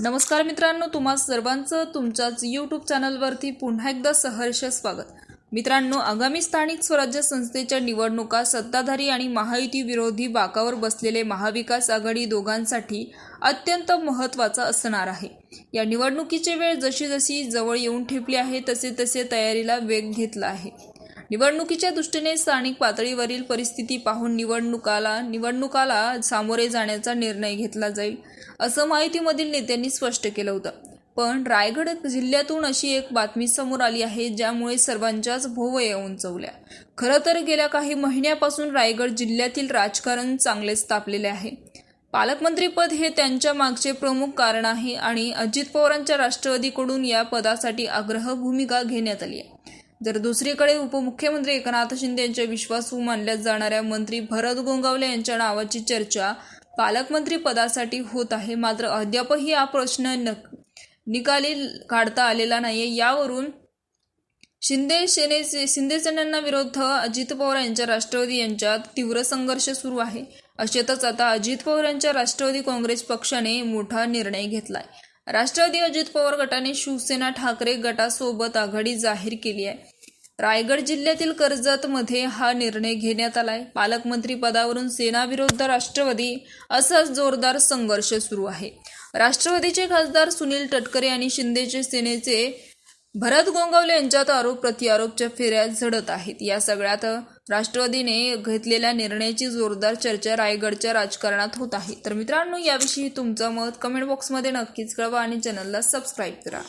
नमस्कार मित्रांनो तुम्हा सर्वांचं तुमच्याच यूट्यूब चॅनलवरती पुन्हा एकदा सहर्ष स्वागत. मित्रांनो आगामी स्थानिक स्वराज्य संस्थेच्या निवडणुका सत्ताधारी आणि महायुती विरोधी बाकावर बसलेले महाविकास आघाडी दोघांसाठी अत्यंत महत्त्वाचा असणार आहे. या निवडणुकीची वेळ जशी जशी जवळ येऊन ठेपली आहे तसे तसे तयारीला वेग घेतला आहे. निवडणुकीच्या दृष्टीने स्थानिक पातळीवरील परिस्थिती पाहून निवडणुकाला निवडणुकाला सामोरे जाण्याचा निर्णय घेतला जाईल असं माहितीमधील नेत्यांनी स्पष्ट केलं होतं. पण रायगड जिल्ह्यातून अशी एक बातमी समोर आली आहे ज्यामुळे सर्वांच्याच भोवया उंचवल्या. खरं तर गेल्या काही महिन्यापासून रायगड जिल्ह्यातील राजकारण चांगलेच तापलेले आहे. पालकमंत्रीपद हे त्यांच्या मागचे प्रमुख कारण आहे आणि अजित पवारांच्या राष्ट्रवादीकडून या पदासाठी आग्रह भूमिका घेण्यात आली आहे. जर दुसरीकडे उपमुख्यमंत्री एकनाथ शिंदे यांच्या विश्वासू मानल्या जाणाऱ्या मंत्री भरत गोंगावले यांच्या नावाची चर्चा पालकमंत्री पदासाठी होत आहे. मात्र अद्यापही हा प्रश्न न निकाली काढता आलेला नाहीये. यावरून शिंदे सेनेचे शिंदे सेनांना विरोध अजित पवार यांच्या राष्ट्रवादी यांच्यात तीव्र संघर्ष सुरू आहे. अशातच आता अजित पवार यांच्या राष्ट्रवादी काँग्रेस पक्षाने मोठा निर्णय घेतलाय. राष्ट्रवादी अजित पवार गटाने शिवसेना ठाकरे गटासोबत आघाडी जाहीर केली आहे. रायगड जिल्ह्यातील कर्जतमध्ये हा निर्णय घेण्यात आलाय. पालकमंत्री पदावरून सेनाविरुद्ध राष्ट्रवादी असाच जोरदार संघर्ष सुरू आहे. राष्ट्रवादीचे खासदार सुनील तटकरे आणि शिंदेचे सेनेचे भरत गोंगावले यांच्यात आरोप प्रतिआरोपच्या फेऱ्या झडत आहेत. या सगळ्यात राष्ट्रवादीने घेतलेल्या निर्णयाची जोरदार चर्चा रायगडच्या राजकारणात होत आहे. तर मित्रांनो याविषयी तुमचं मत कमेंट बॉक्समध्ये नक्कीच कळवा आणि चॅनलला सबस्क्राईब करा.